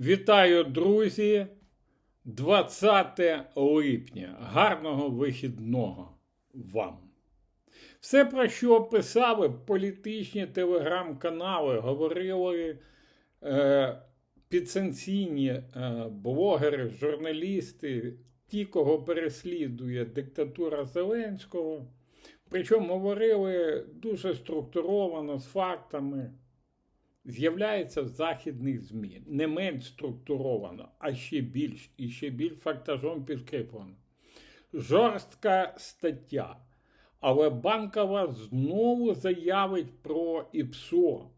Вітаю, друзі! 20 липня. Гарного вихідного вам. Все, про що писали політичні телеграм-канали, говорили е, підсанкційні е, блогери, журналісти, ті, кого переслідує диктатура Зеленського. Причому говорили дуже структуровано з фактами з'являється в західних ЗМІ не менш структуровано, а ще більш і ще більш фактажом підкріплено. Жорстка стаття. Але банкова знову заявить про ІПСО.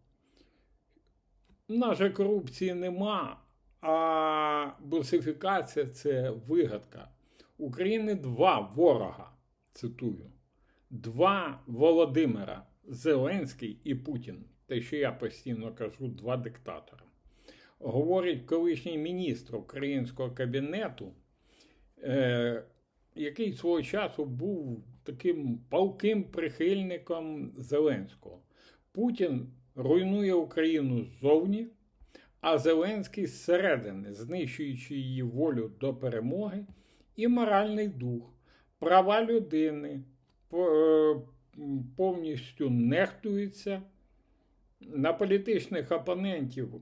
У корупції нема, а бусифікація це вигадка. України два ворога, цитую, два Володимира Зеленський і Путін те, що я постійно кажу, два диктатори. Говорить колишній міністр українського кабінету, е, який свого часу був таким палким прихильником Зеленського. Путін руйнує Україну ззовні, а Зеленський зсередини, знищуючи її волю до перемоги і моральний дух, права людини повністю нехтуються на політичних опонентів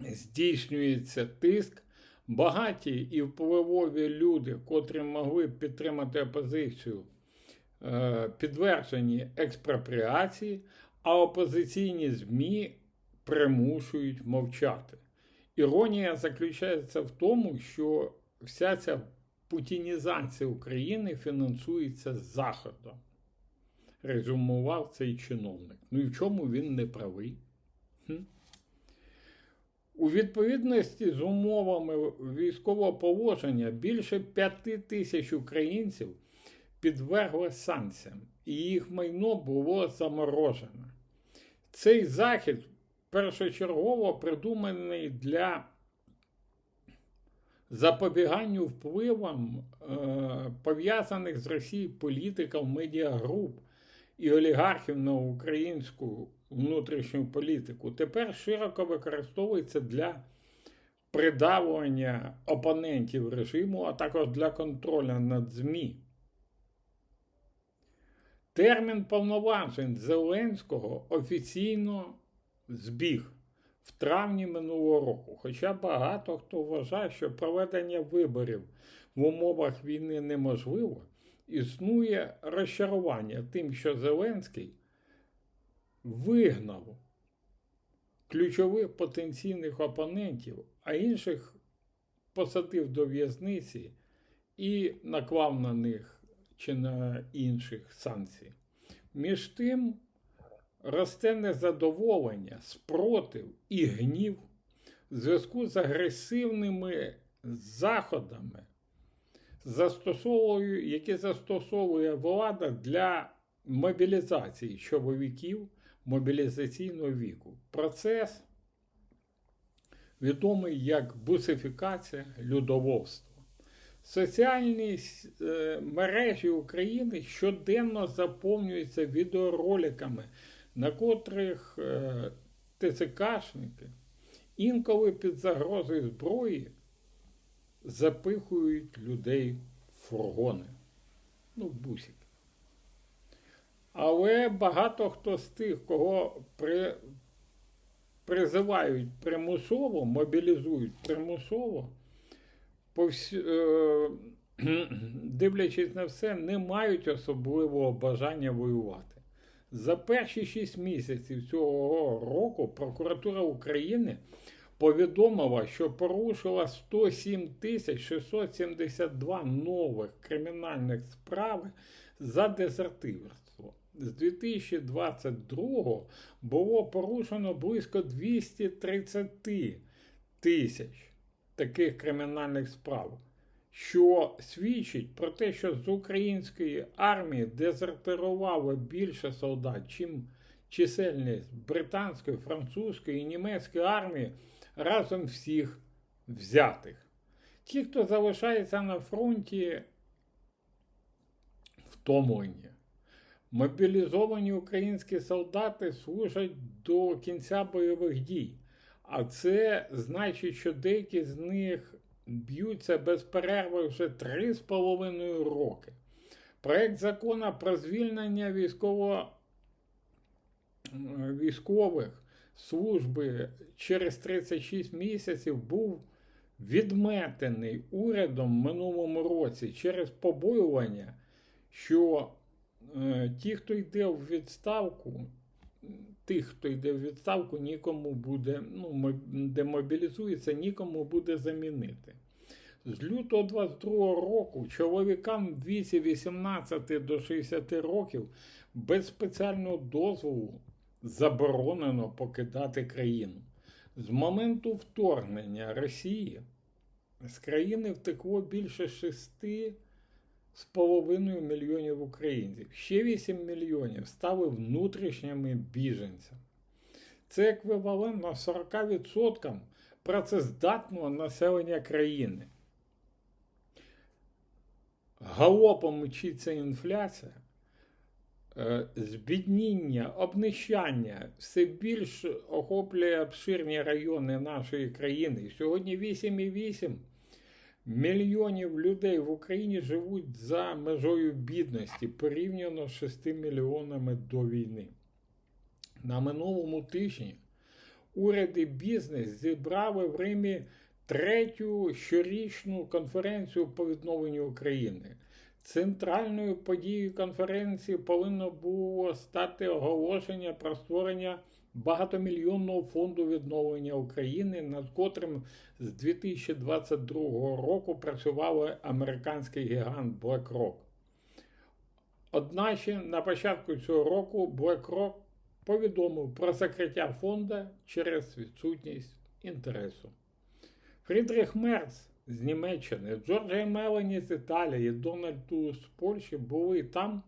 здійснюється тиск. Багаті і впливові люди, котрі могли б підтримати опозицію, е, підтверджені експропріації, а опозиційні ЗМІ примушують мовчати. Іронія заключається в тому, що вся ця путінізація України фінансується Заходом резюмував цей чиновник. Ну і в чому він не правий? Хм? У відповідності з умовами військового положення більше п'яти тисяч українців підвергли санкціям, і їх майно було заморожене. Цей захід першочергово придуманий для запобіганню впливам е, пов'язаних з Росією політиків медіагруп і олігархів на українську внутрішню політику тепер широко використовується для придавлення опонентів режиму, а також для контролю над ЗМІ. Термін повноважень Зеленського офіційно збіг в травні минулого року. Хоча багато хто вважає, що проведення виборів в умовах війни неможливо, існує розчарування тим, що Зеленський вигнав ключових потенційних опонентів, а інших посадив до в'язниці і наклав на них чи на інших санкцій. Між тим росте незадоволення, спротив і гнів в зв'язку з агресивними заходами застосовує, які застосовує влада для мобілізації чоловіків мобілізаційного віку. Процес відомий як бусифікація людовольства. Соціальні е, мережі України щоденно заповнюються відеороликами, на котрих е, ТЦКшники інколи під загрозою зброї запихують людей в фургони. Ну, в бусики. Але багато хто з тих, кого при, призивають примусово, мобілізують примусово, повс... е... дивлячись на все, не мають особливого бажання воювати. За перші шість місяців цього року прокуратура України повідомила, що порушила 107 672 нових кримінальних справ за дезертирство. З 2022 було порушено близько 230 тисяч таких кримінальних справ, що свідчить про те, що з української армії дезертирувало більше солдат, чим чисельність британської, французької і німецької армії разом всіх взятих. Ті, хто залишається на фронті, втомлені. Мобілізовані українські солдати служать до кінця бойових дій, А це значить, що деякі з них б'ються без перерви вже 3,5 роки. Проект закону про звільнення військово, військових служби через 36 місяців був відметений урядом минулому році через побоювання, що е, ті, хто йде в відставку, тих, хто йде в відставку, нікому буде, ну, мо- демобілізується, нікому буде замінити. З лютого 22 року чоловікам в віці 18 до 60 років без спеціального дозволу заборонено покидати країну. З моменту вторгнення Росії з країни втекло більше 6,5 мільйонів українців. Ще 8 мільйонів стали внутрішніми біженцями. Це еквівалентно 40% працездатного населення країни. Галопом мчиться інфляція, збідніння, обнищання все більш охоплює обширні райони нашої країни. Сьогодні 8,8 мільйонів людей в Україні живуть за межою бідності порівняно з 6 мільйонами до війни. На минулому тижні уряд і бізнес зібрали в Римі третю щорічну конференцію по відновленню України. Центральною подією конференції повинно було стати оголошення про створення багатомільйонного фонду відновлення України, над котрим з 2022 року працював американський гігант BlackRock. Одначе на початку цього року BlackRock повідомив про закриття фонду через відсутність інтересу. Фрідріх Мерц з Німеччини, Джорджія Мелані з Італії, Дональд Туск з Польщі були там,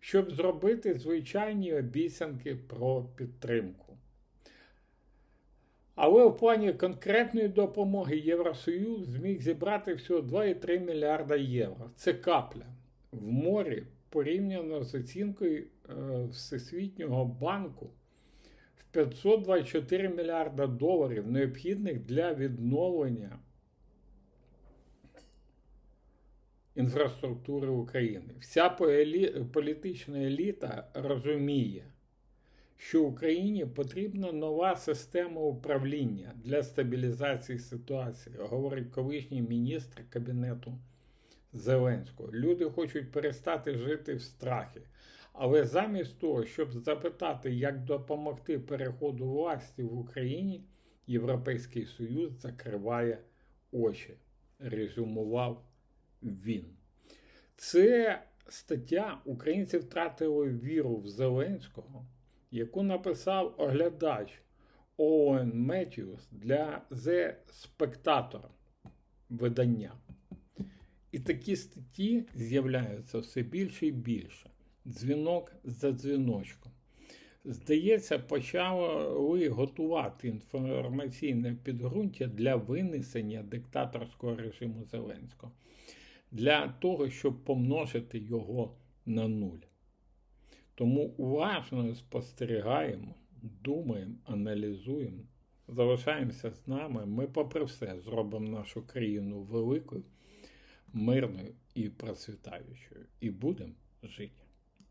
щоб зробити звичайні обіцянки про підтримку. Але в плані конкретної допомоги Євросоюз зміг зібрати всього 2,3 мільярда євро. Це капля в морі порівняно з оцінкою е, Всесвітнього банку в 524 мільярда доларів, необхідних для відновлення інфраструктури України. Вся політична еліта розуміє, що Україні потрібна нова система управління для стабілізації ситуації, говорить колишній міністр кабінету Зеленського. Люди хочуть перестати жити в страхі. Але замість того, щоб запитати, як допомогти переходу власті в Україні, Європейський Союз закриває очі, резюмував він. Це стаття Українці втратили віру в Зеленського, яку написав оглядач Оуен Меттьюс для The Spectator видання. І такі статті з'являються все більше і більше. Дзвінок за дзвіночком. Здається, почали готувати інформаційне підґрунтя для винесення диктаторського режиму Зеленського, для того, щоб помножити його на нуль. Тому уважно спостерігаємо, думаємо, аналізуємо, залишаємося з нами. Ми, попри все, зробимо нашу країну великою, мирною і процвітаючою. І будемо жити.